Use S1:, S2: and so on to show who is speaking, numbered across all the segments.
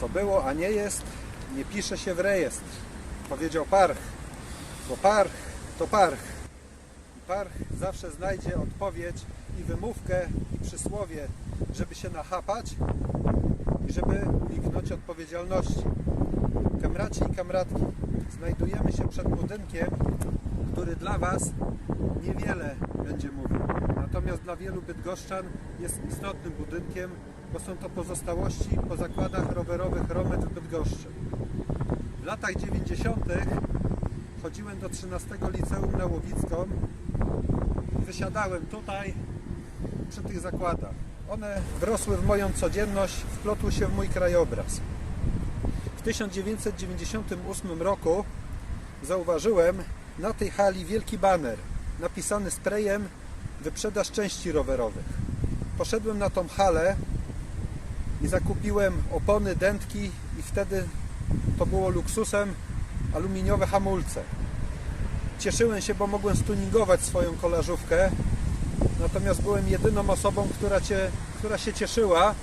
S1: Co było, a nie jest, nie pisze się w rejestr. Powiedział Parch, bo Parch to Parch. I Parch zawsze znajdzie odpowiedź i wymówkę i przysłowie, żeby się nachapać i żeby uniknąć odpowiedzialności. Kamraci i kamratki, znajdujemy się przed budynkiem, który dla Was niewiele będzie mówił. Natomiast dla wielu bydgoszczan jest istotnym budynkiem, bo są to pozostałości po zakładach rowerowych Romet w Bydgoszczy. W latach 90. chodziłem do 13 liceum na Łowicką i wysiadałem tutaj przy tych zakładach. One wrosły w moją codzienność, wplotły się w mój krajobraz. W 1998 roku zauważyłem na tej hali wielki baner napisany sprayem wyprzedaż części rowerowych. Poszedłem na tą halę i zakupiłem opony, dętki i wtedy to było luksusem aluminiowe hamulce. Cieszyłem się, bo mogłem stuningować swoją kolażówkę, natomiast byłem jedyną osobą, która, cię, która się cieszyła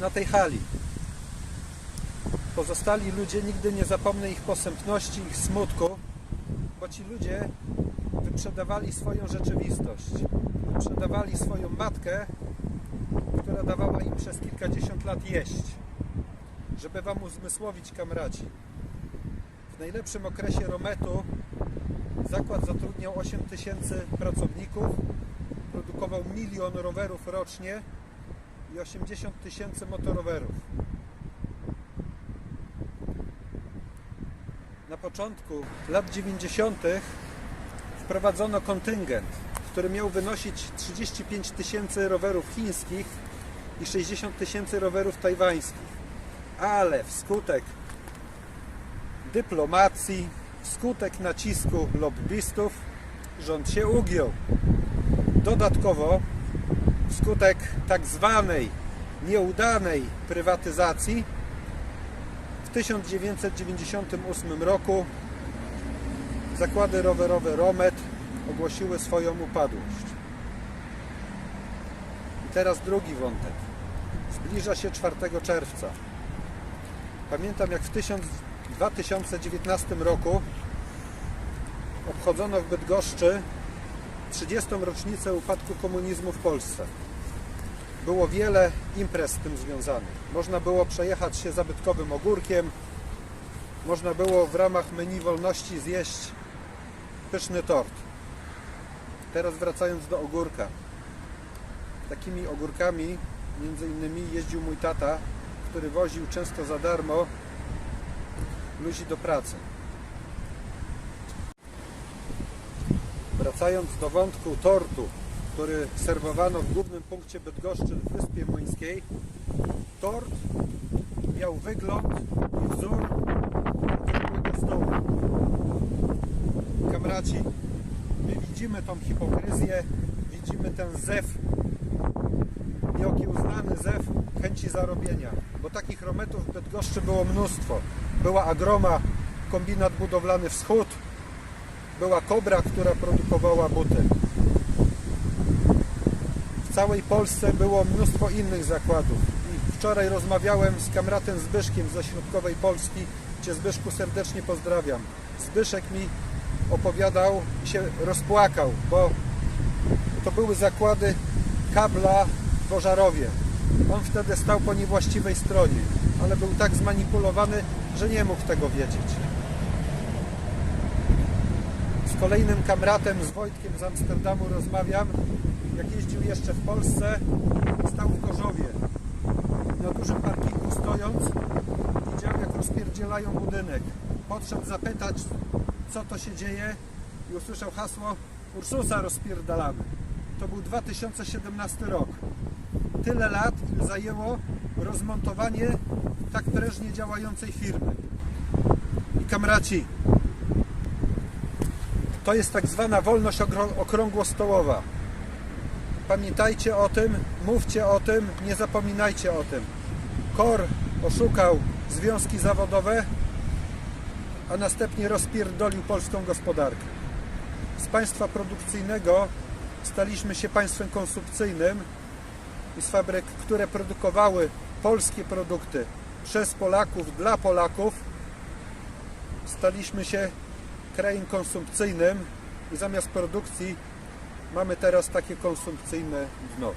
S1: na tej hali. Pozostali ludzie, nigdy nie zapomnę ich posępności, ich smutku, bo ci ludzie wyprzedawali swoją rzeczywistość. Wyprzedawali swoją matkę, która dawała im przez kilkadziesiąt lat jeść. Żeby Wam uzmysłowić, kamraci. W najlepszym okresie Rometu zakład zatrudniał 8 tysięcy pracowników, produkował milion rowerów rocznie i 80 tysięcy motorowerów. Na początku lat 90. wprowadzono kontyngent, który miał wynosić 35 tysięcy rowerów chińskich i 60 tysięcy rowerów tajwańskich. Ale wskutek dyplomacji, wskutek nacisku lobbystów rząd się ugiął. Dodatkowo wskutek tak zwanej nieudanej prywatyzacji w 1998 roku zakłady rowerowe Romet ogłosiły swoją upadłość. I teraz drugi wątek. Zbliża się 4 czerwca. Pamiętam jak w 1000 2019 roku obchodzono w Bydgoszczy 30. rocznicę upadku komunizmu w Polsce. Było wiele imprez z tym związanych. Można było przejechać się zabytkowym ogórkiem, można było w ramach menu wolności zjeść pyszny tort. Teraz wracając do ogórka. Takimi ogórkami między innymi jeździł mój tata, który woził często za darmo ludzi do pracy. Wracając do wątku tortu, który serwowano w głównym punkcie Bydgoszczy w Wyspie Młyńskiej, tort miał wygląd i wzór zwykłego stołu. Kamraci, my widzimy tą hipokryzję, widzimy ten zew, nieokiełznany zew chęci zarobienia, bo takich rometów w Bydgoszczy było mnóstwo. Była Agroma, kombinat budowlany Wschód, była Kobra, która produkowała buty. W całej Polsce było mnóstwo innych zakładów. I wczoraj rozmawiałem z kamratem Zbyszkiem ze środkowej Polski, Cię Zbyszku serdecznie pozdrawiam. Zbyszek mi opowiadał i się rozpłakał, bo to były zakłady kabla w Ożarowie. On wtedy stał po niewłaściwej stronie, ale był tak zmanipulowany, że nie mógł tego wiedzieć. Z kolejnym kamratem, z Wojtkiem z Amsterdamu rozmawiam. Jak jeździł jeszcze w Polsce, stał w Gorzowie. Na dużym parkingu stojąc, widział jak rozpierdzielają budynek. Podszedł zapytać, co to się dzieje i usłyszał hasło Ursusa rozpierdalamy. To był 2017 rok. Tyle lat, zajęło rozmontowanie tak prężnie działającej firmy. I kamraci, to jest tak zwana wolność okrą- okrągłostołowa. Pamiętajcie o tym, mówcie o tym, nie zapominajcie o tym. KOR oszukał związki zawodowe, a następnie rozpierdolił polską gospodarkę. Z państwa produkcyjnego staliśmy się państwem konsumpcyjnym i z fabryk, które produkowały polskie produkty przez Polaków dla Polaków staliśmy się krajem konsumpcyjnym i zamiast produkcji mamy teraz takie konsumpcyjne dno.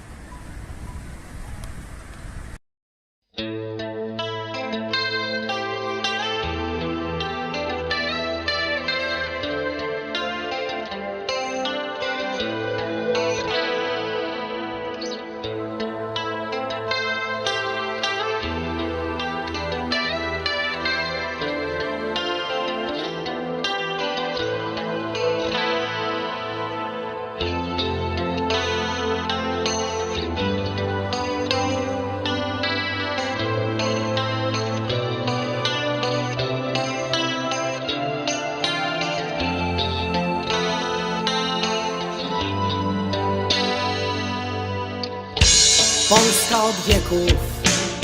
S2: Polska od wieków,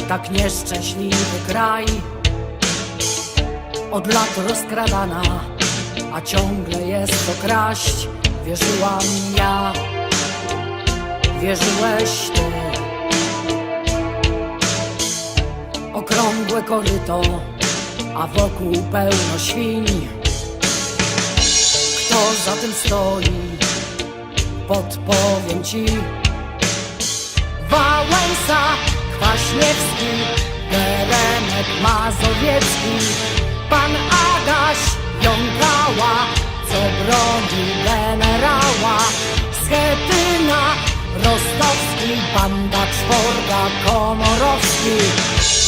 S2: tak nieszczęśliwy kraj. Od lat rozkradana, a ciągle jest to kraść. Wierzyłam ja, wierzyłeś ty. Okrągłe koryto, a wokół pełno świń. Kto za tym stoi, podpowiem ci Wałęsa, Kwaśniewski, Geremek Mazowiecki, Pan Adaś, Jąkała, co broni generała, Schetyna, Rostowski, Banda Czworga, Komorowski,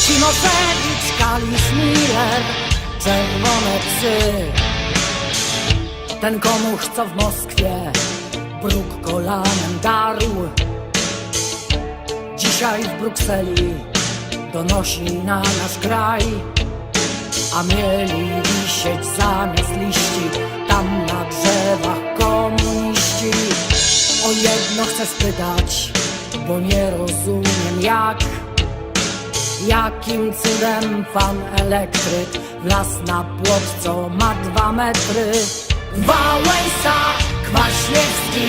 S2: Cimoszewicz, Kalisz, Miller, Czerwone Psy. Ten komuś, co w Moskwie bruk kolanem darł, Dzisiaj w Brukseli donosi na nasz kraj A mieli wisieć zamiast liści Tam na drzewach komuniści. O jedno chcę spytać, bo nie rozumiem jak Jakim cudem pan elektryk wlazł na płot, co ma dwa metry. Wałęsa, Kwaśniewski,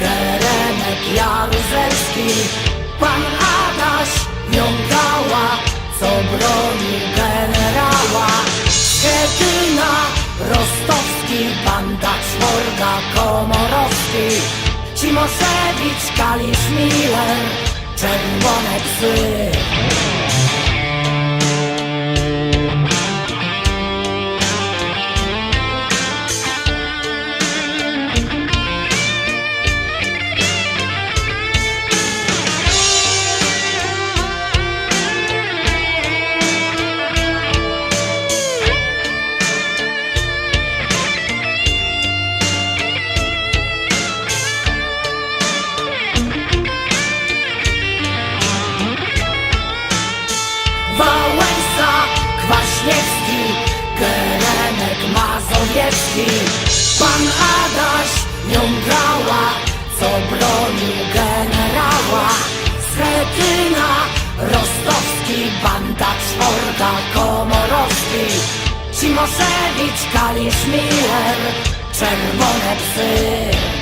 S2: Geremek, Jaruzelski Pan Adaś, Jąkała, co broni generała. Schetyna, Rostowski, Banda Czworga, Komorowski. Cimoszewicz, Kalisz, Miller, Czerwone Psy Mazowiecki, Pan Adaś, Jągrała, co bronił generała, Schetyna, Rostowski, Banda Czworga, Komorowski, Cimoszewicz, Kalisz, Miller, Czerwone Psy.